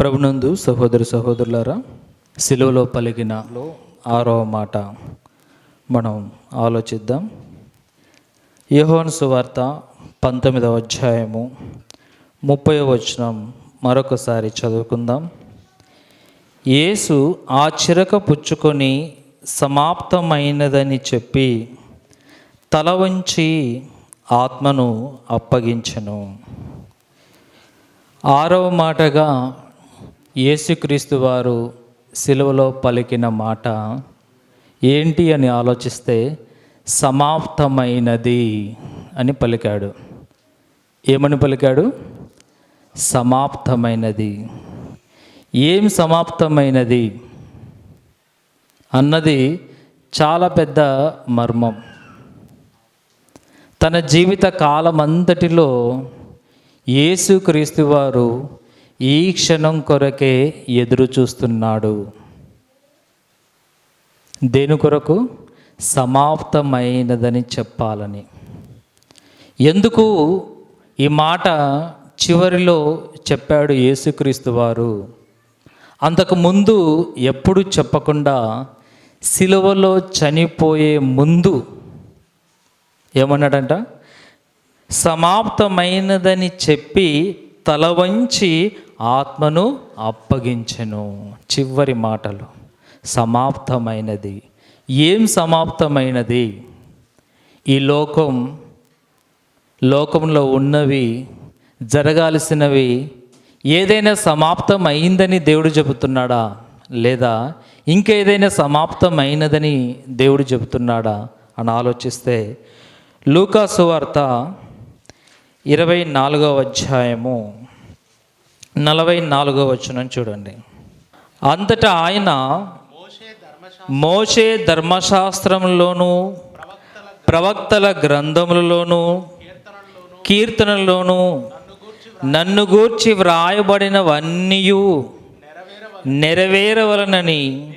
ప్రభునందు సహోదరి సహోదరులారా సిలువలో పలికిన ఆరవ మాట మనం ఆలోచిద్దాం. యహోన్ సువార్త పంతొమ్మిదవ అధ్యాయము ముప్పై వచనం మరొకసారి చదువుకుందాం. యేసు ఆ చిరక పుచ్చుకొని సమాప్తమైనదని చెప్పి తల వంచి ఆత్మను అప్పగించెను. ఆరవ మాటగా యేసుక్రీస్తు వారు సిలువలో పలికిన మాట ఏంటి అని ఆలోచిస్తే సమాప్తమైనది అని పలికాడు. ఏమని పలికాడు? సమాప్తమైనది. ఏం సమాప్తమైనది? అన్నది చాలా పెద్ద మర్మం. తన జీవిత కాలమంతటిలో యేసుక్రీస్తు వారు ఈ క్షణం కొరకే ఎదురు చూస్తున్నాడు. దేని కొరకు? సమాప్తమైనదని చెప్పాలని. ఎందుకు ఈ మాట చివరిలో చెప్పాడు యేసుక్రీస్తు వారు? అంతకుముందు ఎప్పుడు చెప్పకుండా సిలువలో చనిపోయే ముందు ఏమన్నాడంట? సమాప్తమైనదని చెప్పి తల వంచి ఆత్మను అప్పగించెను. చివరి మాటలు. సమాప్తమైనది. ఏం సమాప్తమైనది? ఈ లోకం లోకంలో ఉన్నవి జరగాల్సినవి ఏదైనా సమాప్తం అయిందని దేవుడు చెబుతున్నాడా? లేదా ఇంకేదైనా సమాప్తమైనదని దేవుడు చెబుతున్నాడా? అని ఆలోచిస్తే లూకాసు వార్త ఇరవై నాలుగవ అధ్యాయము. నలభై నాలుగో వచనం చూడండి. అంతటా ఆయన మోషే ధర్మశాస్త్రంలోనూ ప్రవక్తల గ్రంథములలోనూ కీర్తనల్లోనూ నన్ను గూర్చి వ్రాయబడినవన్నీ నెరవేరవలనని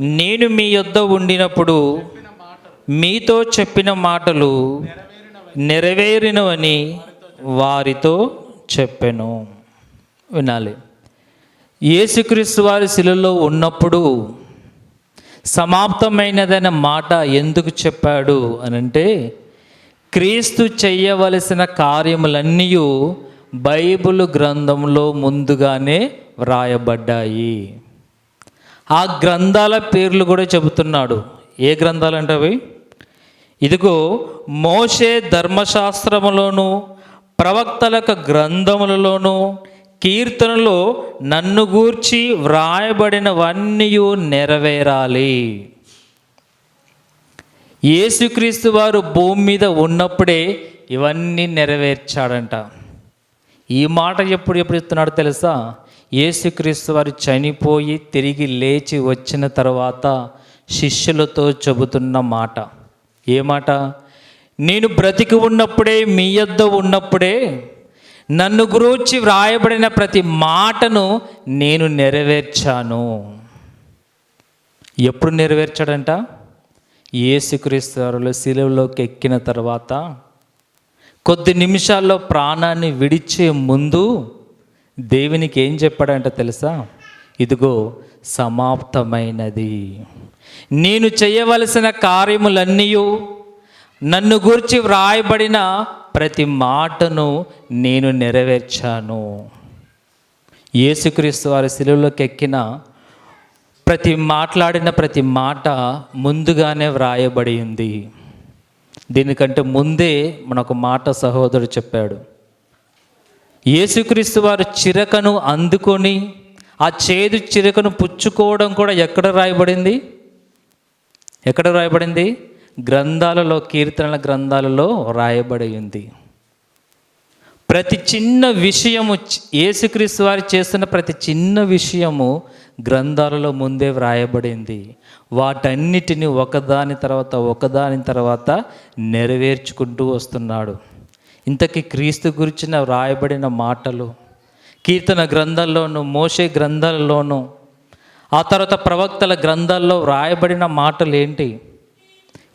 నేను మీ యొద్ద ఉండినప్పుడు మీతో చెప్పిన మాటలు నెరవేరినవని వారితో చెప్పాను. వినాలి. యేసుక్రీస్తు వారి శిలలో ఉన్నప్పుడు సమాప్తమైనదైన మాట ఎందుకు చెప్పాడు అని అంటే క్రీస్తు చేయవలసిన కార్యములన్నీ బైబిల్ గ్రంథంలో ముందుగానే వ్రాయబడ్డాయి. ఆ గ్రంథాల పేర్లు కూడా చెబుతున్నాడు. ఏ గ్రంథాలు అంటే అవి? ఇదిగో మోషే ధర్మశాస్త్రములోను ప్రవక్తలక గ్రంథములలోనూ కీర్తనలో నన్ను గూర్చి వ్రాయబడినవన్నీ నెరవేరాలి. యేసుక్రీస్తు వారు భూమి మీద ఉన్నప్పుడే ఇవన్నీ నెరవేర్చాడంట. ఈ మాట ఎప్పుడు ఎప్పుడు ఇస్తున్నాడు తెలుసా? యేసుక్రీస్తు వారు చనిపోయి తిరిగి లేచి వచ్చిన తర్వాత శిష్యులతో చెబుతున్న మాట. ఏ మాట? నేను బ్రతికి ఉన్నప్పుడే మీ యొద్ద ఉన్నప్పుడే నన్ను గురించి వ్రాయబడిన ప్రతి మాటను నేను నెరవేర్చాను. ఎప్పుడు నెరవేర్చాడంట? యేసుక్రీస్తు వారు శిలువలోకి ఎక్కిన తర్వాత. కొద్ది నిమిషాల్లో ప్రాణాన్ని విడిచే ముందు దేవునికి ఏం చెప్పాడంట తెలుసా? ఇదిగో సమాప్తమైనది. నేను చేయవలసిన కార్యములన్నీ నన్ను గురించి వ్రాయబడిన ప్రతి మాటను నేను నెరవేర్చాను. యేసుక్రీస్తు వారి శిలువలోకి ఎక్కిన ప్రతి మాట్లాడిన ప్రతి మాట ముందుగానే వ్రాయబడి ఉంది. దీనికంటే ముందే మనకు మాట సహోదరుడు చెప్పాడు. యేసుక్రీస్తు వారు చిరకను అందుకొని ఆ చేదు చిరకను పుచ్చుకోవడం కూడా ఎక్కడ రాయబడింది? ఎక్కడ రాయబడింది? గ్రంథాలలో కీర్తనల గ్రంథాలలో రాయబడి ఉంది. ప్రతి చిన్న విషయము యేసుక్రీస్తు వారు చేస్తున్న ప్రతి చిన్న విషయము గ్రంథాలలో ముందే వ్రాయబడింది వాటన్నిటిని ఒకదాని తర్వాత ఒకదాని తర్వాత నెరవేర్చుకుంటూ వస్తున్నాడు. ఇంతకీ క్రీస్తు గురించిన వ్రాయబడిన మాటలు కీర్తన గ్రంథాల్లోనూ మోసే గ్రంథాలలోనూ ఆ తర్వాత ప్రవక్తల గ్రంథాల్లో వ్రాయబడిన మాటలు ఏంటి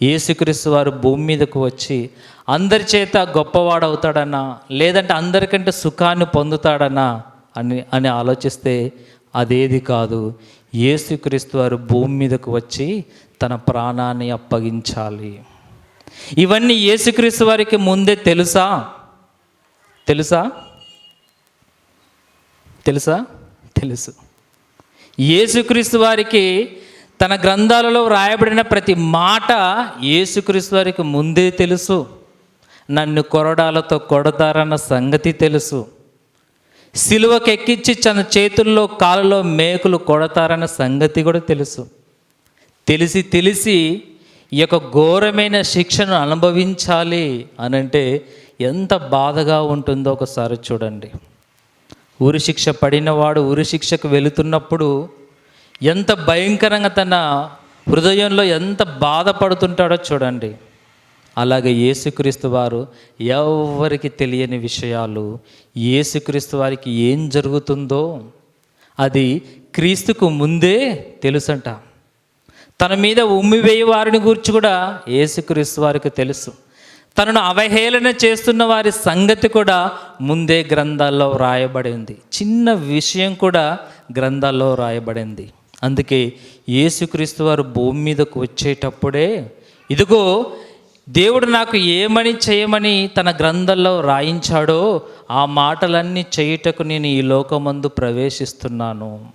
యేసుక్రీస్తు వారు భూమి మీదకు వచ్చి అందరి చేత గొప్పవాడవుతాడన్నా లేదంటే అందరికంటే సుఖాన్ని పొందుతాడన్నా అని అని ఆలోచిస్తే అదేది కాదు. యేసుక్రీస్తు వారు భూమి మీదకు వచ్చి తన ప్రాణాన్ని అప్పగించాలి. ఇవన్నీ యేసుక్రీస్తు వారికి ముందే తెలుసా? తెలుసా? తెలుసా? తెలుసు. యేసుక్రీస్తు వారికి తన గ్రంథాలలో వ్రాయబడిన ప్రతి మాట యేసుక్రీస్తు వారికి ముందే తెలుసు. నన్ను కొరడాలతో కొడతారన్న సంగతి తెలుసు. సిలువకెక్కించి తన చేతుల్లో కాళ్ళలో మేకులు కొడతారన్న సంగతి కూడా తెలుసు. తెలిసి తెలిసి ఈ యొక్క ఘోరమైన శిక్షను అనుభవించాలి అనంటే ఎంత బాధగా ఉంటుందో ఒకసారి చూడండి. ఉరి శిక్ష పడినవాడు ఉరి శిక్షకు వెళుతున్నప్పుడు ఎంత భయంకరంగా తన హృదయంలో ఎంత బాధపడుతుంటాడో చూడండి. అలాగే యేసుక్రీస్తు వారు ఎవరికి తెలియని విషయాలు యేసుక్రీస్తు వారికి ఏం జరుగుతుందో అది క్రీస్తుకు ముందే తెలుసంట. తన మీద ఉమ్మివేయి వారిని గురించి కూడా యేసుక్రీస్తు వారికి తెలుసు. తనను అవహేళన చేస్తున్న వారి సంగతి కూడా ముందే గ్రంథాల్లో వ్రాయబడింది చిన్న విషయం కూడా గ్రంథాల్లో వ్రాయబడింది అందుకే యేసుక్రీస్తు వారు భూమి మీదకు వచ్చేటప్పుడే ఇదిగో దేవుడు నాకు ఏమని చేయమని తన గ్రంథంలో రాయించాడో ఆ మాటలన్నీ చేయుటకు నేను ఈ లోకమందు ప్రవేశిస్తున్నాను.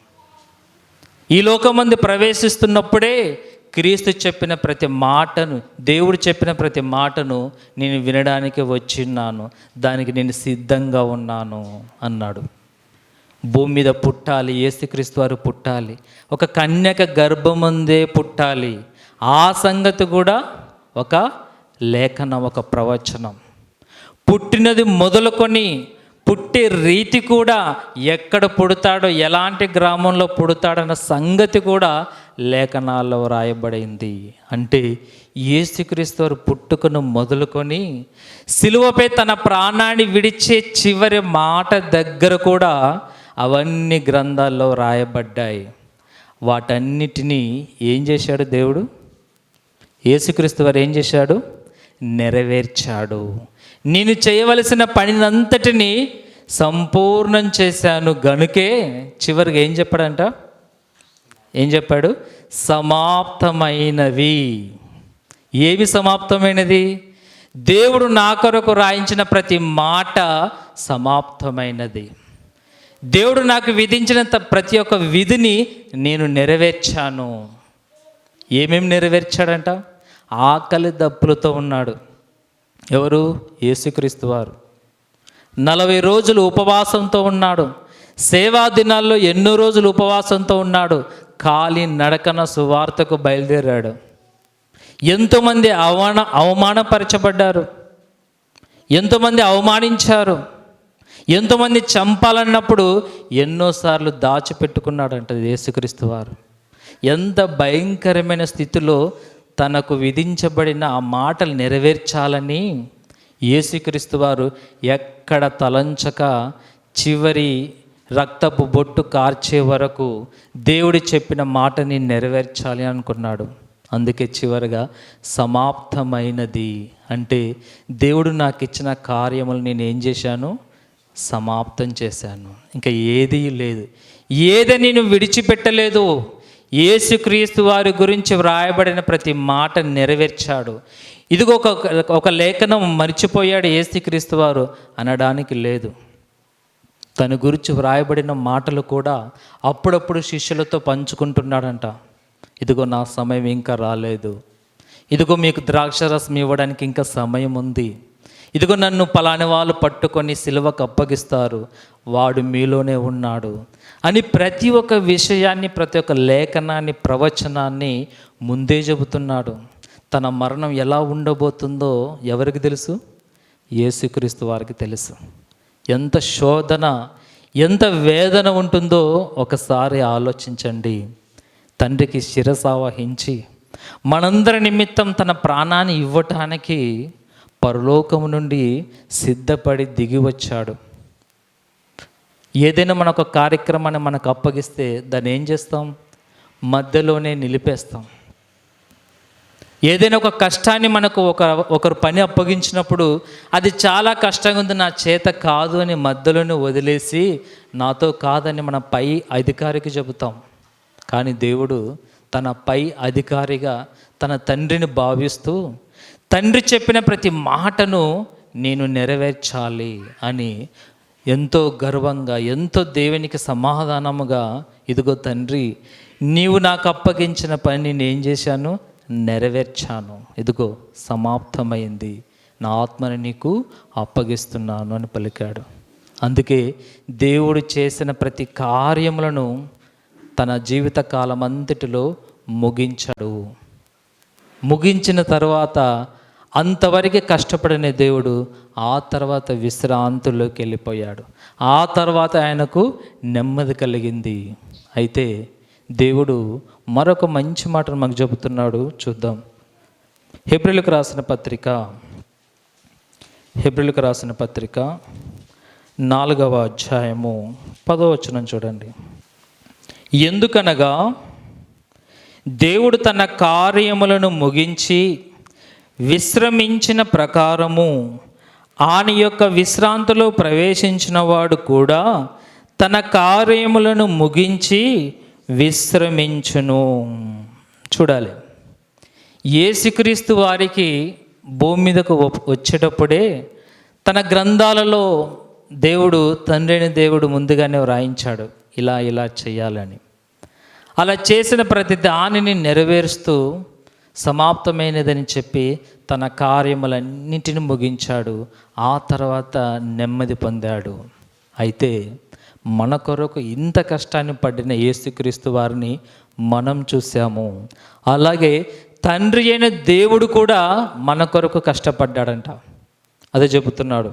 ఈ లోకమంది ప్రవేశిస్తున్నప్పుడే క్రీస్తు చెప్పిన ప్రతి మాటను దేవుడు చెప్పిన ప్రతి మాటను నేను వినడానికి వచ్చిన్నాను. దానికి నేను సిద్ధంగా ఉన్నాను అన్నాడు. భూమి మీద పుట్టాలి ఏసుక్రీస్తు వారు పుట్టాలి. ఒక కన్యక గర్భముందే పుట్టాలి. ఆ సంగతి కూడా ఒక లేఖనం ఒక ప్రవచనం. పుట్టినది మొదలుకొని పుట్టే రీతి కూడా ఎక్కడ పుడతాడో ఎలాంటి గ్రామంలో పుడతాడన్న సంగతి కూడా లేఖనాల్లో రాయబడింది అంటే ఏసుక్రీస్తు వారు పుట్టుకను మొదలుకొని సిలువపై తన ప్రాణాన్ని విడిచే చివరి మాట దగ్గర కూడా అవన్నీ గ్రంథాల్లో రాయబడ్డాయి. వాటన్నిటినీ ఏం చేశాడు దేవుడు? యేసుక్రీస్తు వారు ఏం చేశాడు? నెరవేర్చాడు. నేను చేయవలసిన పనినంతటిని సంపూర్ణం చేశాను. గనుకే చివరికి ఏం చెప్పాడంట? ఏం చెప్పాడు? సమాప్తమైనవి. ఏవి సమాప్తమైనది? దేవుడు నా కొరకు రాయించిన ప్రతి మాట సమాప్తమైనది. దేవుడు నాకు విధించిన ప్రతి ఒక్క విధిని నేను నెరవేర్చాను. ఏమేమి నెరవేర్చాడంట? ఆకలి దప్పులతో ఉన్నాడు. ఎవరు? యేసుక్రీస్తు వారు. నలభై రోజులు ఉపవాసంతో ఉన్నాడు. సేవా దినాల్లో ఎన్నో రోజులు ఉపవాసంతో ఉన్నాడు. కాలి నడకన సువార్తకు బయలుదేరాడు. ఎంతోమంది అవమాన అవమానపరచబడ్డారు. ఎంతోమంది అవమానించారు. ఎంతోమంది చంపాలన్నప్పుడు ఎన్నోసార్లు దాచిపెట్టుకున్నాడంట యేసుక్రీస్తు వారు. ఎంత భయంకరమైన స్థితిలో తనకు విధించబడిన ఆ మాటలు నెరవేర్చాలని యేసుక్రీస్తు వారు ఎక్కడ తలంచక చివరి రక్తపు బొట్టు కార్చే వరకు దేవుడు చెప్పిన మాటని నెరవేర్చాలి అనుకున్నాడు. అందుకే చివరగా సమాప్తమైనది. అంటే దేవుడు నాకు ఇచ్చిన కార్యములు నేను ఏం చేశాను? సమాప్తం చేశాను. ఇంకా ఏదీ లేదు. ఏది నేను విడిచిపెట్టలేదు. యేసుక్రీస్తు వారి గురించి వ్రాయబడిన ప్రతి మాట నెరవేర్చాడు. ఇదిగో ఒక ఒక లేఖనం మర్చిపోయాడు యేసుక్రీస్తు వారు అనడానికి లేదు. తన గురించి వ్రాయబడిన మాటలు కూడా అప్పుడప్పుడు శిష్యులతో పంచుకుంటున్నాడంట. ఇదిగో నా సమయం ఇంకా రాలేదు. ఇదిగో మీకు ద్రాక్షరసం ఇవ్వడానికి ఇంకా సమయం ఉంది. ఇదిగో నన్ను పలాని వాళ్ళు పట్టుకొని సిలువకు అప్పగిస్తారు వాడు మీలోనే ఉన్నాడు అని ప్రతి ఒక్క విషయాన్ని ప్రతి ఒక్క లేఖనాన్ని ప్రవచనాన్ని ముందే చెబుతున్నాడు. తన మరణం ఎలా ఉండబోతుందో ఎవరికి తెలుసు? యేసుక్రీస్తు వారికి తెలుసు. ఎంత శోధన ఎంత వేదన ఉంటుందో ఒకసారి ఆలోచించండి. తండ్రికి శిరసావహించి మనందరి నిమిత్తం తన ప్రాణాన్ని ఇవ్వటానికి పరలోకము నుండి సిద్ధపడి దిగి వచ్చాడు. ఏదైనా మన ఒక కార్యక్రమాన్ని మనకు అప్పగిస్తే దాన్ని ఏం చేస్తాం? మధ్యలోనే నిలిపేస్తాం. ఏదైనా ఒక కష్టాన్ని మనకు ఒక ఒకరు పని అప్పగించినప్పుడు అది చాలా కష్టంగా ఉంది నా చేత కాదు అని మధ్యలోనే వదిలేసి నాతో కాదని మన పై అధికారికి చెబుతాం. కానీ దేవుడు తన పై అధికారిగా తన తండ్రిని భావిస్తూ తండ్రి చెప్పిన ప్రతి మాటను నేను నెరవేర్చాలి అని ఎంతో గర్వంగా ఎంతో దేవునికి సమాధానముగా ఇదిగో తండ్రి నీవు నాకు అప్పగించిన పని నేను ఏం చేశాను నెరవేర్చాను. ఇదిగో సమాప్తమైంది. నా ఆత్మని నీకు అప్పగిస్తున్నాను అని పలికాడు. అందుకే దేవుడు చేసిన ప్రతి కార్యములను తన జీవిత కాలం అంతటిలో ముగించాడు. ముగించిన తర్వాత అంతవరకు కష్టపడిన దేవుడు ఆ తర్వాత విశ్రాంతుల్లోకి వెళ్ళిపోయాడు. ఆ తర్వాత ఆయనకు నెమ్మది కలిగింది. అయితే దేవుడు మరొక మంచి మాటను మాకు చెబుతున్నాడు. చూద్దాం. హెబ్రిలకు రాసిన పత్రిక హెబ్రిలకు రాసిన పత్రిక నాలుగవ అధ్యాయము పదవచనం చూడండి. ఎందుకనగా దేవుడు తన కార్యములను ముగించి విశ్రమించిన ప్రకారము ఆయన యొక్క విశ్రాంతిలో ప్రవేశించిన వాడు కూడా తన కార్యములను ముగించి విశ్రమించును. చూడాలి. ఏసుక్రీస్తు వారికి భూమి మీదకు వచ్చేటప్పుడే తన గ్రంథాలలో దేవుడు తండ్రిని దేవుడు ముందుగానే వ్రాయించాడు ఇలా ఇలా చేయాలని. అలా చేసిన ప్రతి దానిని నెరవేరుస్తూ సమాప్తమైనదని చెప్పి తన కార్యములన్నింటిని ముగించాడు. ఆ తర్వాత నెమ్మది పొందాడు. అయితే మన కొరకు ఇంత కష్టాన్ని పడిన యేసుక్రీస్తు వారిని మనం చూసాము అలాగే తండ్రి అయిన దేవుడు కూడా మన కొరకు కష్టపడ్డాడంట. అదే చెబుతున్నాడు.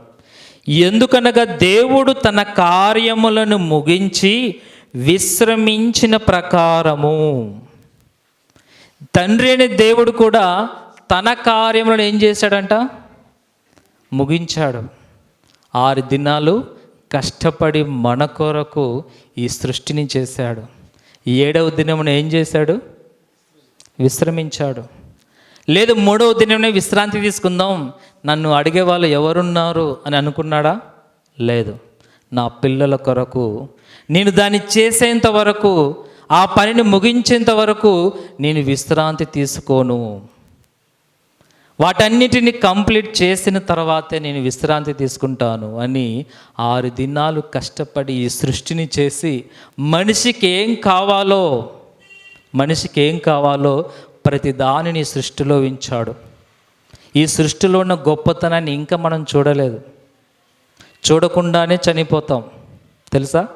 ఎందుకనగా దేవుడు తన కార్యములను ముగించి విశ్రమించిన ప్రకారము. తండ్రి అనే దేవుడు కూడా తన కార్యములను ఏం చేశాడంట? ముగించాడు. ఆరు దినాలు కష్టపడి మన కొరకు ఈ సృష్టిని చేశాడు. ఏడవ దినమున ఏం చేశాడు? విశ్రమించాడు. లేదు మూడవ దినమునే విశ్రాంతి తీసుకుందాం. నన్ను అడిగే వాళ్ళు ఎవరున్నారు అని అనుకున్నాడా? లేదు. నా పిల్లల కొరకు నేను దాన్ని చేసేంత వరకు ఆ పనిని ముగించేంత వరకు నేను విశ్రాంతి తీసుకోను. వాటన్నిటిని కంప్లీట్ చేసిన తర్వాతే నేను విశ్రాంతి తీసుకుంటాను అని ఆరు దినాలు కష్టపడి ఈ సృష్టిని చేసి మనిషికి ఏం కావాలో మనిషికి ఏం కావాలో ప్రతి దానిని సృష్టిలో ఉంచాడు. ఈ సృష్టిలో ఉన్న గొప్పతనాన్ని ఇంకా మనం చూడలేదు. చూడకుండానే చనిపోతాం. తెలుసా?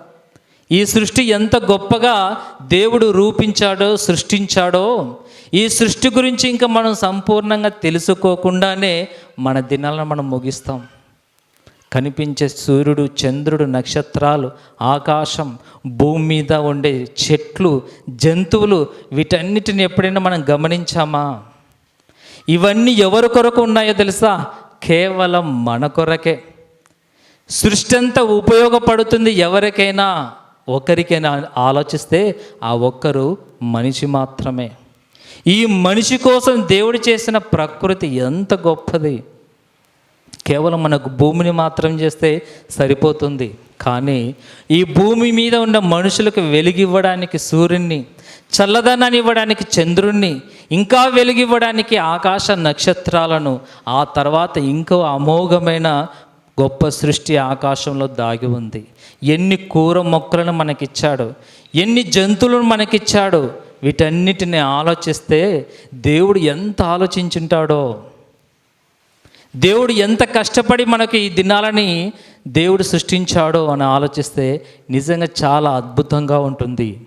ఈ సృష్టి ఎంత గొప్పగా దేవుడు రూపించాడో సృష్టించాడో ఈ సృష్టి గురించి ఇంకా మనం సంపూర్ణంగా తెలుసుకోకుండానే మన దినాలను మనం ముగిస్తాం. కనిపించే సూర్యుడు చంద్రుడు నక్షత్రాలు ఆకాశం భూమి మీద ఉండే చెట్లు జంతువులు వీటన్నిటిని ఎప్పుడైనా మనం గమనించామా? ఇవన్నీ ఎవరి కొరకు ఉన్నాయో తెలుసా? కేవలం మన కొరకే. సృష్టి అంతా ఉపయోగపడుతుంది ఎవరికైనా. ఒకరికైనా ఆలోచిస్తే ఆ ఒక్కరు మనిషి మాత్రమే. ఈ మనిషి కోసం దేవుడు చేసిన ప్రకృతి ఎంత గొప్పది. కేవలం మనకు భూమిని మాత్రం చేస్తే సరిపోతుంది. కానీ ఈ భూమి మీద ఉన్న మనుషులకు వెలుగివ్వడానికి సూర్యుణ్ణి చల్లదనాన్ని ఇవ్వడానికి చంద్రుణ్ణి ఇంకా వెలుగివ్వడానికి ఆకాశ నక్షత్రాలను ఆ తర్వాత ఇంకో అమోఘమైన గొప్ప సృష్టి ఆకాశంలో దాగి ఉంది. ఎన్ని కూర మొక్కలను మనకిచ్చాడు ఎన్ని జంతువులను మనకిచ్చాడు వీటన్నిటిని ఆలోచిస్తే దేవుడు ఎంత ఆలోచించుంటాడో. దేవుడు ఎంత కష్టపడి మనకు ఈ దినాలని దేవుడు సృష్టించాడో అని ఆలోచిస్తే నిజంగా చాలా అద్భుతంగా ఉంటుంది.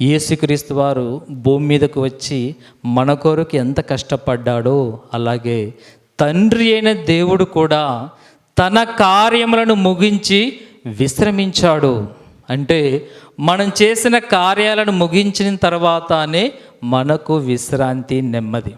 యేసుక్రీస్తు వారు భూమి మీదకు వచ్చి మన కొరకు ఎంత కష్టపడ్డాడో అలాగే తండ్రి అయిన దేవుడు కూడా తన కార్యములను ముగించి విశ్రమించాడు. అంటే మనం చేసిన కార్యాలను ముగించిన తర్వాతనే మనకు విశ్రాంతి నెమ్మది.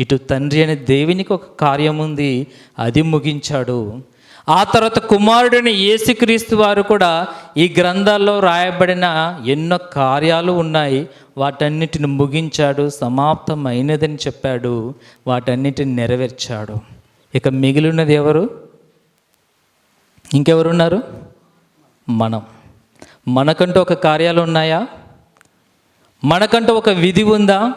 ఇటు తండ్రి అనే దేవునికి ఒక కార్యం ఉంది అది ముగించాడు. ఆ తర్వాత కుమారుడైన యేసుక్రీస్తు వారు కూడా ఈ గ్రంథాల్లో రాయబడిన ఎన్నో కార్యాలు ఉన్నాయి. వాటన్నిటిని ముగించాడు సమాప్తమైనదని చెప్పాడు. వాటన్నిటిని నెరవేర్చాడు. ఇక మిగిలినది ఎవరు? ఇంకెవరున్నారు? మనం. మనకంటూ ఒక కార్యాలు ఉన్నాయా? మనకంటూ ఒక విధి ఉందా?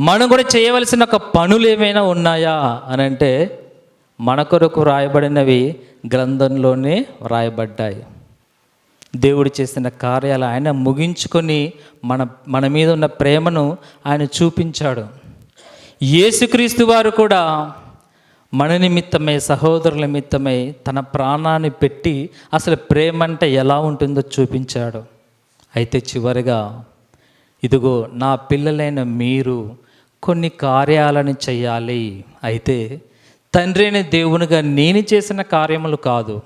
మనం కూడా చేయవలసిన ఒక పనులు ఏమైనా ఉన్నాయా? అని అంటే మన కొరకు వ్రాయబడినవి గ్రంథంలోనే వ్రాయబడ్డాయి. దేవుడు చేసిన కార్యాలు ఆయన ముగించుకొని మన మన మీద ఉన్న ప్రేమను ఆయన చూపించాడు. యేసుక్రీస్తు వారు కూడా మన నిమిత్తమై సహోదరుల నిమిత్తమై తన ప్రాణాన్ని పెట్టి అసలు ప్రేమ అంటే ఎలా ఉంటుందో చూపించాడు. అయితే చివరిగా ఇదిగో నా పిల్లలైన మీరు కొన్ని కార్యాలను చేయాలి. అయితే తండ్రి అనే దేవునిగా నేను చేసిన కార్యములు కాదు.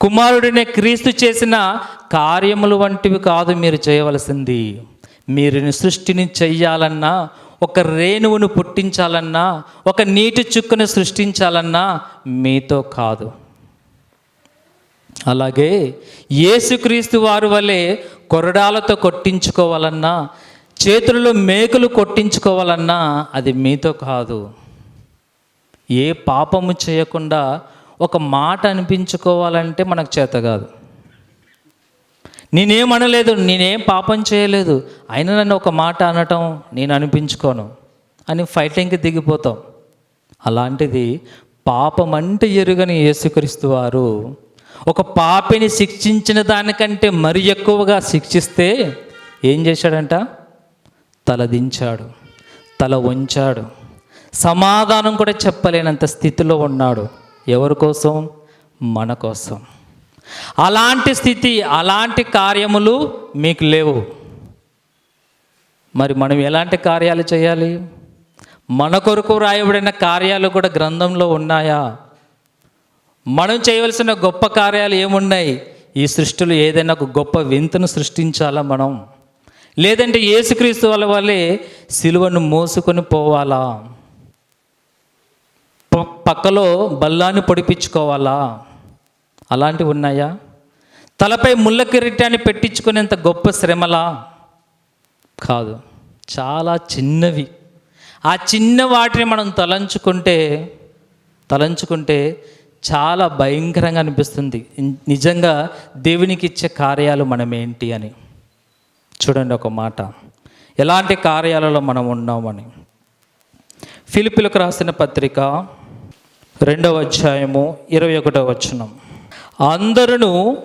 కుమారుడినే క్రీస్తు చేసిన కార్యములు వంటివి కాదు మీరు చేయవలసింది. మీరు సృష్టిని చెయ్యాలన్నా ఒక రేణువును పుట్టించాలన్నా ఒక నీటి చుక్కను సృష్టించాలన్నా మీతో కాదు. అలాగే యేసుక్రీస్తు వారు వలె కొరడాలతో కొట్టించుకోవాలన్నా చేతులలో మేకులు కొట్టించుకోవాలన్నా అది మీతో కాదు. ఏ పాపము చేయకుండా ఒక మాట అనిపించుకోవాలంటే మనకు చేత కాదు. నేనేం అనలేదు నేనేం పాపం చేయలేదు. అయినా నన్ను ఒక మాట అనటం నేను అనిపించుకోను. అని ఫైటింగ్కి దిగిపోతాం. అలాంటిది పాపం అంటే ఎరుగని యేసుక్రీస్తు వారు ఒక పాపిని శిక్షించిన దానికంటే మరి ఎక్కువగా శిక్షిస్తే ఏం చేశాడంట? తల దించాడు తల వంచాడు. సమాధానం కూడా చెప్పలేనంత స్థితిలో ఉన్నాడు. ఎవరి కోసం? మన కోసం. అలాంటి స్థితి అలాంటి కార్యములు మీకు లేవు. మరి మనం ఎలాంటి కార్యాలు చేయాలి? మన కొరకు రాయబడిన కార్యాలు కూడా గ్రంథంలో ఉన్నాయా? మనం చేయవలసిన గొప్ప కార్యాలు ఏమున్నాయి? ఈ సృష్టిలో ఏదైనా ఒక గొప్ప వింతను సృష్టించాలా మనం? లేదంటే ఏసుక్రీస్తు వాళ్ళ వల్లే సిలువను మోసుకొని పోవాలా? పక్కలో బల్లాన్ని పొడిపించుకోవాలా? అలాంటివి ఉన్నాయా? తలపై ముళ్ళ కిరీటాన్ని పెట్టించుకునేంత గొప్ప శ్రమలా? కాదు. చాలా చిన్నవి. ఆ చిన్న వాటిని మనం తలంచుకుంటే తలంచుకుంటే చాలా భయంకరంగా అనిపిస్తుంది. నిజంగా దేవునికి ఇచ్చే కార్యాలు మనం ఏంటి అని. చూడండి ఒక మాట. ఎలాంటి కార్యాలలో మనం ఉన్నామని. ఫిలిపిలకు రాసిన పత్రిక రెండవ అధ్యాయము ఇరవై ఒకటో వచనం. అందరూ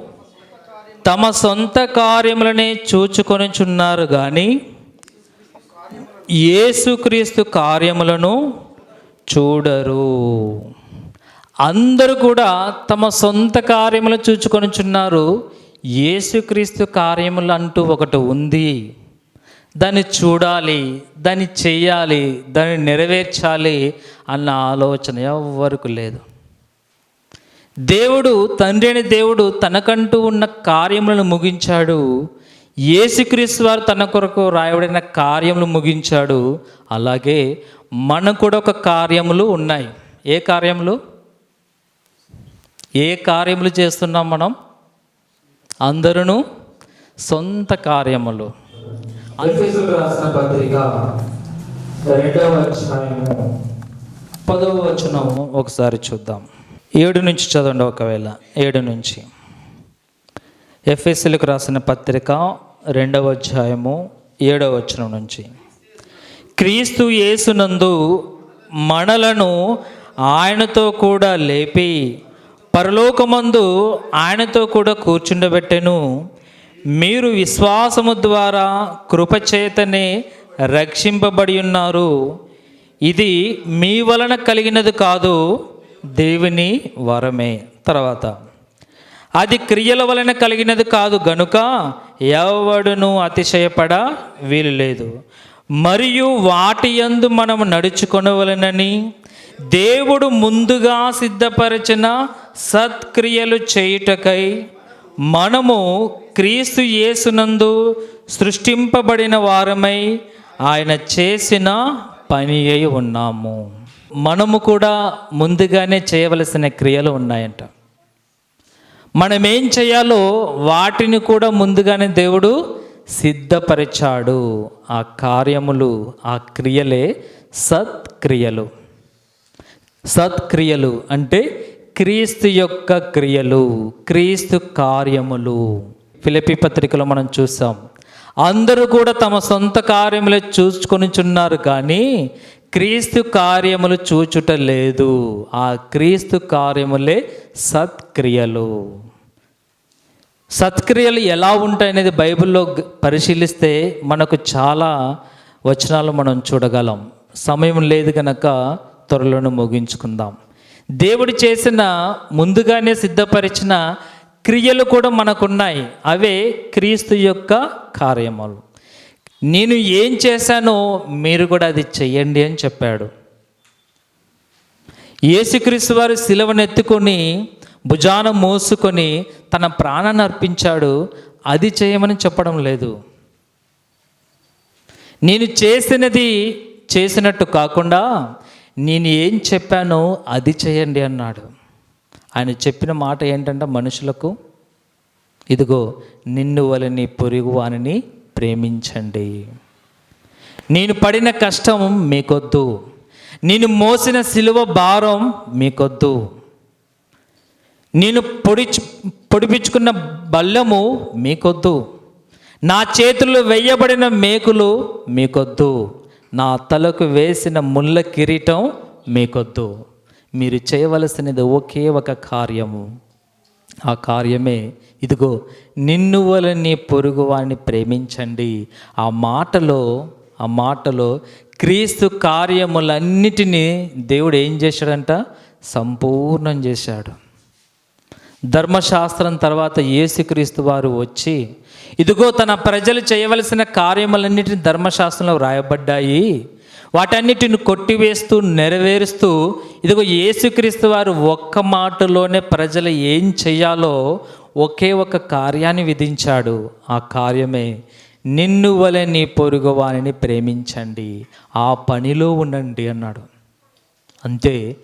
తమ సొంత కార్యములనే చూచుకొనిచున్నారు కానీ యేసుక్రీస్తు కార్యములను చూడరు. అందరూ కూడా తమ సొంత కార్యములు చూచుకొనిచున్నారు. యేసుక్రీస్తు కార్యములు అంటూ ఒకటి ఉంది. దాన్ని చూడాలి దాన్ని చేయాలి దాన్ని నెరవేర్చాలి అన్న ఆలోచన ఎవ్వరకు లేదు. దేవుడు తండ్రి అని దేవుడు తనకంటూ ఉన్న కార్యములను ముగించాడు. యేసుక్రీస్తు వారు తన కొరకు రాయబడిన కార్యములు ముగించాడు. అలాగే మనకు కూడా ఒక కార్యములు ఉన్నాయి. ఏ కార్యములు? ఏ కార్యములు చేస్తున్నాం మనం? అందరూ సొంత కార్యములు. రాసిన పత్రిక రెండవ అధ్యాయము. పదవ వచనము ఒకసారి చూద్దాం. ఏడు నుంచి చదవండి ఒకవేళ. ఏడు నుంచి. ఎఫ్ఎస్ఎల్కి రాసిన పత్రిక రెండవ అధ్యాయము ఏడవ వచనం నుంచి. క్రీస్తు యేసునందు మనలను ఆయనతో కూడా లేపి పరలోకమందు ఆయనతో కూడా కూర్చుండబెట్టెను. మీరు విశ్వాసము ద్వారా కృపచేతనే రక్షింపబడి ఉన్నారు. ఇది మీ వలన కలిగినది కాదు దేవుని వరమే. తర్వాత అది క్రియల వలన కలిగినది కాదు గనుక ఎవడును అతిశయపడ వీలు లేదు. మరియు వాటి యందు మనం నడుచుకొనవలనని దేవుడు ముందుగా సిద్ధపరిచిన సత్క్రియలు చేయుటకై మనము క్రీస్తు యేసునందు సృష్టింపబడిన వారమై ఆయన చేసిన పని అయి ఉన్నాము. మనము కూడా ముందుగానే చేయవలసిన క్రియలు ఉన్నాయంట. మనం ఏం చేయాలో వాటిని కూడా ముందుగానే దేవుడు సిద్ధపరిచాడు. ఆ కార్యములు ఆ క్రియలే సత్క్రియలు. సత్క్రియలు అంటే క్రీస్తు యొక్క క్రియలు క్రీస్తు కార్యములు. ఫిలిపి పత్రికలో మనం చూసాం. అందరూ కూడా తమ సొంత కార్యములే చూసుకొనిచున్నారు కానీ క్రీస్తు కార్యములు చూచుట లేదు ఆ క్రీస్తు కార్యములే సత్క్రియలు. సత్క్రియలు ఎలా ఉంటాయనేది బైబిల్లో పరిశీలిస్తే మనకు చాలా వచనాలు మనం చూడగలం. సమయం లేదు కనుక త్వరలోనే ముగించుకుందాం. దేవుడు చేసిన ముందుగానే సిద్ధపరిచిన క్రియలు కూడా మనకున్నాయి. అవే క్రీస్తు యొక్క కార్యములు. నేను ఏం చేశానో మీరు కూడా అది చెయ్యండి అని చెప్పాడు. యేసుక్రీస్తు వారు శిలవనెత్తుకొని భుజాన మోసుకొని తన ప్రాణాన్ని అర్పించాడు. అది చేయమని చెప్పడం లేదు. నేను చేసినది చేసినట్టు కాకుండా నేను ఏం చెప్పానో అది చేయండి అన్నాడు. ఆయన చెప్పిన మాట ఏంటంటే మనుషులకు ఇదిగో నిన్ను వలని పొరుగు వానిని ప్రేమించండి. నేను పడిన కష్టం మీకొద్దు. నేను మోసిన సిలువ భారం మీకొద్దు. నేను పొడి పొడిపించుకున్న బల్లెము మీకొద్దు. నా చేతుల్లో వేయబడిన మేకులు మీకొద్దు. నా తలకు వేసిన ముళ్ళ కిరీటం మీకొద్దు. మీరు చేయవలసినది ఒకే ఒక కార్యము. ఆ కార్యమే. ఇదిగో నిన్ను వలని పొరుగు ప్రేమించండి. ఆ మాటలో ఆ మాటలో క్రీస్తు కార్యములన్నిటినీ దేవుడు ఏం చేశాడంట? సంపూర్ణం చేశాడు. ధర్మశాస్త్రం తర్వాత యేసుక్రీస్తు వారు వచ్చి ఇదిగో తన ప్రజలు చేయవలసిన కార్యములన్నిటిని ధర్మశాస్త్రంలో వ్రాయబడ్డాయి వాటన్నిటిని కొట్టివేస్తూ నెరవేరుస్తూ ఇదిగో యేసుక్రీస్తు వారు ఒక్క మాటలోనే ప్రజలు ఏం చేయాలో ఒకే ఒక కార్యాన్ని విధించాడు. ఆ కార్యమే నిన్ను వలె నీ పొరుగు వారిని ప్రేమించండి. ఆ పనిలో ఉండండి అన్నాడు. అంతే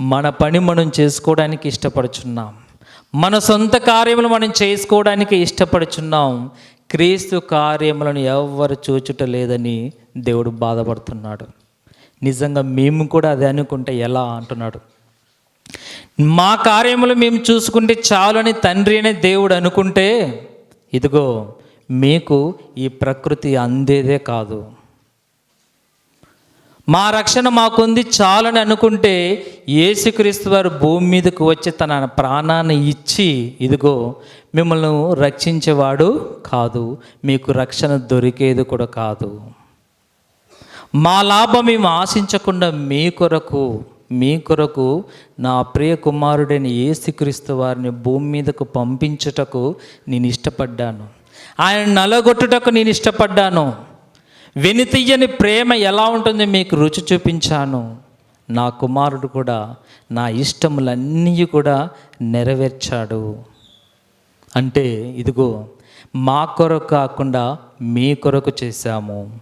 మన పని మనం చేసుకోవడానికి ఇష్టపడుచున్నాం. మన సొంత కార్యములు మనం చేసుకోవడానికి ఇష్టపడుచున్నాం. క్రీస్తు కార్యములను ఎవ్వరు చూచుట లేదని దేవుడు బాధపడుతున్నాడు. నిజంగా మేము కూడా అదే అనుకుంటే ఎలా అంటున్నాడు. మా కార్యములు మేము చూసుకుంటే చాలని తండ్రి అనే దేవుడు అనుకుంటే ఇదిగో మీకు ఈ ప్రకృతి అందేదే కాదు. మా రక్షణ మాకుంది చాలని అనుకుంటే యేసుక్రీస్తు వారు భూమి మీదకు వచ్చి తన ప్రాణాన్ని ఇచ్చి ఇదిగో మిమ్మల్ని రక్షించేవాడు కాదు మీకు రక్షణ దొరికేది కూడా కాదు. మా లాభం మేము ఆశించకుండా మీ కొరకు మీ కొరకు నా ప్రియ కుమారుడైన యేసుక్రీస్తు వారిని భూమి మీదకు పంపించుటకు నేను ఇష్టపడ్డాను. ఆయన నలగొట్టుటకు నేను ఇష్టపడ్డాను. వెనితీయని ప్రేమ ఎలా ఉంటుంది మీకు రుచి చూపించాను. నా కుమారుడు కూడా నా ఇష్టములన్నీ కూడా నెరవేర్చాడు. అంటే ఇదిగో మా కొరకు కాకుండా మీ కొరకు చేశాము.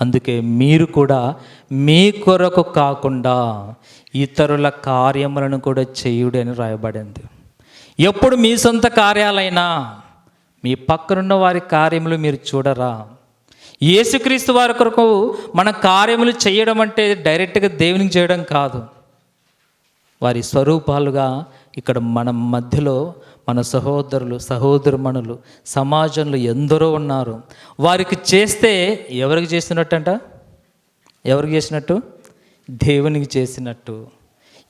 అందుకే మీరు కూడా మీ కొరకు కాకుండా ఇతరుల కార్యములను కూడా చేయుడు అని రాయబడింది. ఎప్పుడు మీ సొంత కార్యాలైనా మీ పక్కనున్న వారి కార్యములు మీరు చూడరా. యేసుక్రీస్తు వారి కొరకు మన కార్యములు చేయడం అంటే డైరెక్ట్గా దేవునికి చేయడం కాదు. వారి స్వరూపాలుగా ఇక్కడ మన మధ్యలో మన సహోదరులు సహోదరుమణులు సమాజంలో ఎందరో ఉన్నారు. వారికి చేస్తే ఎవరికి చేసినట్టంట? ఎవరికి చేసినట్టు? దేవునికి చేసినట్టు.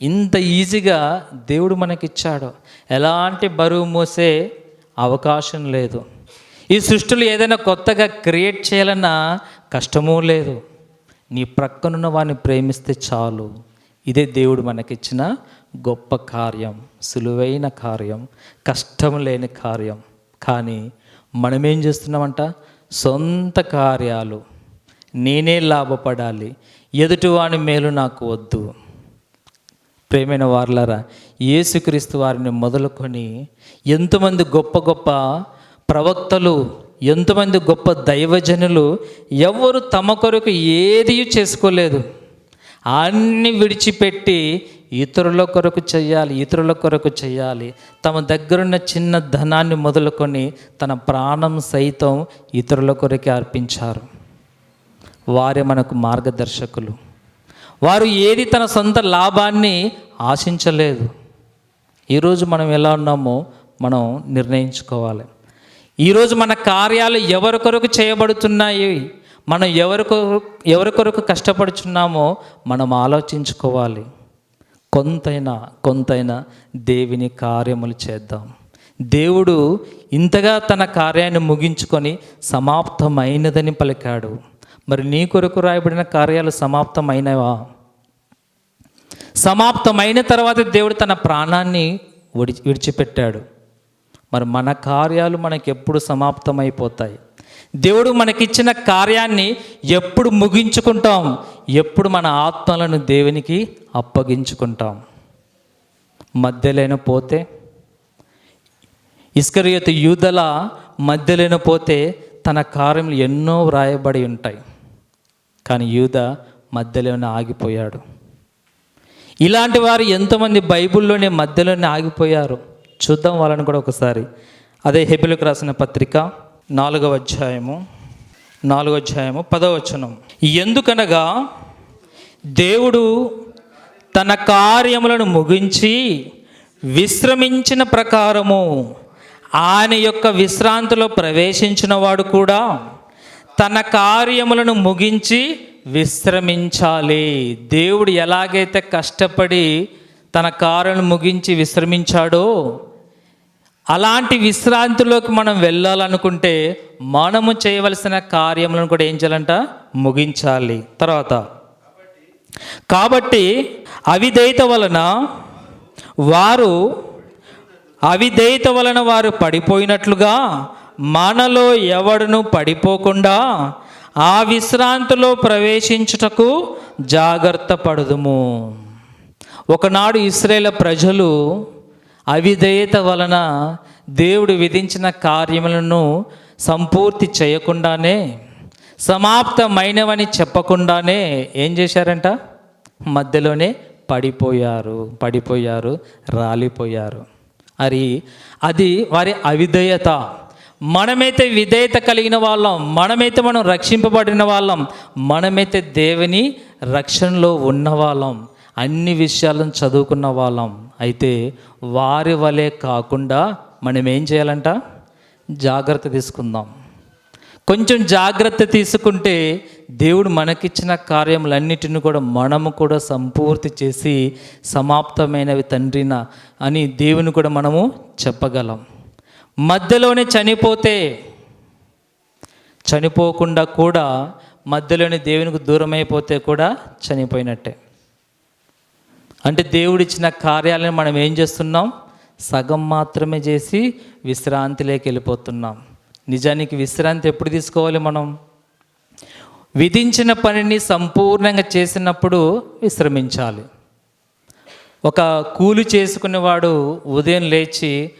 ఇంత ఈజీగా దేవుడు మనకిచ్చాడు. ఎలాంటి బరువు మోసే అవకాశం లేదు. ఈ సృష్టిలో ఏదైనా కొత్తగా క్రియేట్ చేయాలన్నా కష్టమూ లేదు. నీ ప్రక్కనున్న వాడిని ప్రేమిస్తే చాలు. ఇదే దేవుడు మనకిచ్చిన గొప్ప కార్యం సులువైన కార్యం కష్టం లేని కార్యం. కానీ మనమేం చేస్తున్నామంట? సొంత కార్యాలు. నేనే లాభపడాలి. ఎదుటివాని మేలు నాకు వద్దు. ప్రేమైన వార్లరా యేసుక్రీస్తు వారిని మొదలుకొని ఎంతమంది గొప్ప గొప్ప ప్రవక్తలు ఎంతమంది గొప్ప దైవజనులు ఎవరు తమ కొరకు ఏది చేసుకోలేదు. అన్ని విడిచిపెట్టి ఇతరుల కొరకు చేయాలి ఇతరుల కొరకు చేయాలి. తమ దగ్గరున్న చిన్న ధనాన్ని మొదలుకొని తన ప్రాణం సైతం ఇతరుల కొరకే అర్పించారు. వారే మనకు మార్గదర్శకులు. వారు ఏది తన సొంత లాభాన్ని ఆశించలేదు. ఈరోజు మనం ఎలా ఉన్నామో మనం నిర్ణయించుకోవాలి. ఈరోజు మన కార్యాలు ఎవరి కొరకు చేయబడుతున్నాయి? మనం ఎవరి కొరకు ఎవరి కొరకు కష్టపడుచున్నామో మనం ఆలోచించుకోవాలి. కొంతైనా కొంతైనా దేవుని కార్యములు చేద్దాం. దేవుడు ఇంతగా తన కార్యాన్ని ముగించుకొని సమాప్తమైనదని పలికాడు. మరి నీ కొరకు రాయబడిన కార్యాలు సమాప్తమైనవా? సమాప్తమైన తర్వాత దేవుడు తన ప్రాణాన్ని విడిచిపెట్టాడు. మరి మన కార్యాలు మనకి ఎప్పుడు సమాప్తమైపోతాయి. దేవుడు మనకిచ్చిన కార్యాన్ని ఎప్పుడు ముగించుకుంటాం ఎప్పుడు మన ఆత్మలను దేవునికి అప్పగించుకుంటాం. మధ్యలేన పోతే ఇస్కరియత యూదల మధ్యలేన పోతే తన కార్యములు ఎన్నో వ్రాయబడి ఉంటాయి. కానీ యూద మధ్యలోనే ఆగిపోయాడు. ఇలాంటి వారు ఎంతోమంది బైబిల్లోనే మధ్యలోనే ఆగిపోయారు. చూద్దాం వాళ్ళని కూడా ఒకసారి. అదే హెబిలకు రాసిన పత్రిక నాలుగవ అధ్యాయము నాలుగవ అధ్యాయము పదవ వచనం. ఎందుకనగా దేవుడు తన కార్యములను ముగించి విశ్రమించిన ప్రకారము ఆయన యొక్క విశ్రాంతిలో ప్రవేశించిన వాడు కూడా తన కార్యములను ముగించి విశ్రమించాలి. దేవుడు ఎలాగైతే కష్టపడి తన కార్యను ముగించి విశ్రమించాడో అలాంటి విశ్రాంతిలోకి మనం వెళ్ళాలనుకుంటే మనము చేయవలసిన కార్యములను కూడా ఏం చేయాలంట? ముగించాలి. తర్వాత కాబట్టి అవిధేయత వలన వారు అవిధేయత వలన వారు పడిపోయినట్లుగా మనలో ఎవడును పడిపోకుండా ఆ విశ్రాంతిలో ప్రవేశించుటకు జాగ్రత్త పడదుము. ఒకనాడు ఇస్రాయేల్ ప్రజలు అవిధేయత వలన దేవుడు విధించిన కార్యములను సంపూర్తి చేయకుండానే సమాప్తమైనవని చెప్పకుండానే ఏం చేశారంట? మధ్యలోనే పడిపోయారు పడిపోయారు రాలిపోయారు. అది అది వారి అవిధేయత. మనమైతే విధేయత కలిగిన వాళ్ళం మనమైతే మనం రక్షింపబడిన వాళ్ళం మనమైతే దేవుని రక్షణలో ఉన్న వాళ్ళం అన్ని విషయాలను చదువుకున్న వాళ్ళం. అయితే వారి వలె కాకుండా మనం ఏం చేయాలంట? జాగ్రత్త తీసుకుందాం. కొంచెం జాగ్రత్త తీసుకుంటే దేవుడు మనకిచ్చిన కార్యములన్నిటిని కూడా మనము కూడా సంపూర్తి చేసి సమాప్తమైనవి తండ్రిన అని దేవుని కూడా మనము చెప్పగలం. మధ్యలోనే చనిపోతే చనిపోకుండా కూడా మధ్యలోనే దేవునికి దూరం అయిపోతే కూడా చనిపోయినట్టే. అంటే దేవుడిచ్చిన కార్యాలను మనం ఏం చేస్తున్నాం? సగం మాత్రమే చేసి విశ్రాంతిలోకి వెళ్ళిపోతున్నాం. నిజానికి విశ్రాంతి ఎప్పుడు తీసుకోవాలి మనం? విధించిన పనిని సంపూర్ణంగా చేసినప్పుడు విశ్రమించాలి. ఒక కూలి చేసుకునేవాడు ఉదయం లేచి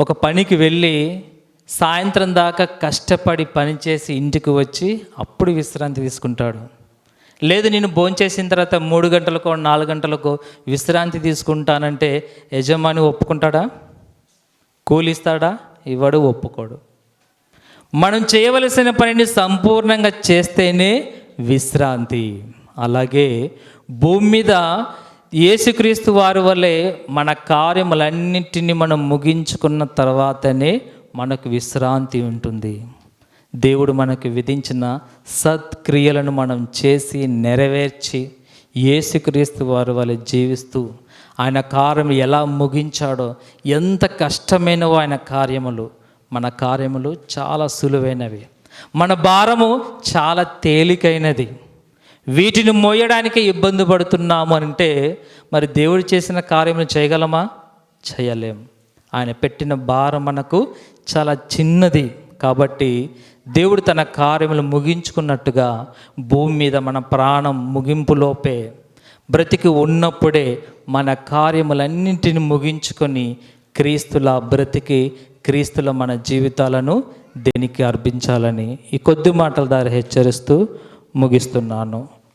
ఒక పనికి వెళ్ళి సాయంత్రం దాకా కష్టపడి పనిచేసి ఇంటికి వచ్చి అప్పుడు విశ్రాంతి తీసుకుంటాడు. లేదు నేను భోంచేసిన తర్వాత మూడు గంటలకో నాలుగు గంటలకో విశ్రాంతి తీసుకుంటానంటే యజమాని ఒప్పుకుంటాడా? కూలిస్తాడా? ఇవ్వడు ఒప్పుకోడు. మనం చేయవలసిన పనిని సంపూర్ణంగా చేస్తేనే విశ్రాంతి. అలాగే భూమి మీద యేసుక్రీస్తు వారి వల్లే మన కార్యములన్నింటినీ మనం ముగించుకున్న తర్వాతనే మనకు విశ్రాంతి ఉంటుంది. దేవుడు మనకు విధించిన సత్క్రియలను మనం చేసి నెరవేర్చి ఏసుక్రీస్తు వారి వల్ల జీవిస్తూ ఆయన కార్యం ఎలా ముగించాడో ఎంత కష్టమైనవో ఆయన కార్యములు మన కార్యములు చాలా సులువైనవి. మన భారము చాలా తేలికైనది. వీటిని మోయడానికి ఇబ్బంది పడుతున్నాము అంటే మరి దేవుడు చేసిన కార్యములు చేయగలమా? చేయలేం. ఆయన పెట్టిన భారం మనకు చాలా చిన్నది. కాబట్టి దేవుడు తన కార్యములు ముగించుకున్నట్టుగా భూమి మీద మన ప్రాణం ముగింపులోపే బ్రతికి ఉన్నప్పుడే మన కార్యములన్నింటిని ముగించుకొని క్రీస్తుల బ్రతికి క్రీస్తుల మన జీవితాలను దేనికి అర్పించాలని ఈ కొద్ది మాటల ద్వారా హెచ్చరిస్తూ ముగిస్తున్నాను.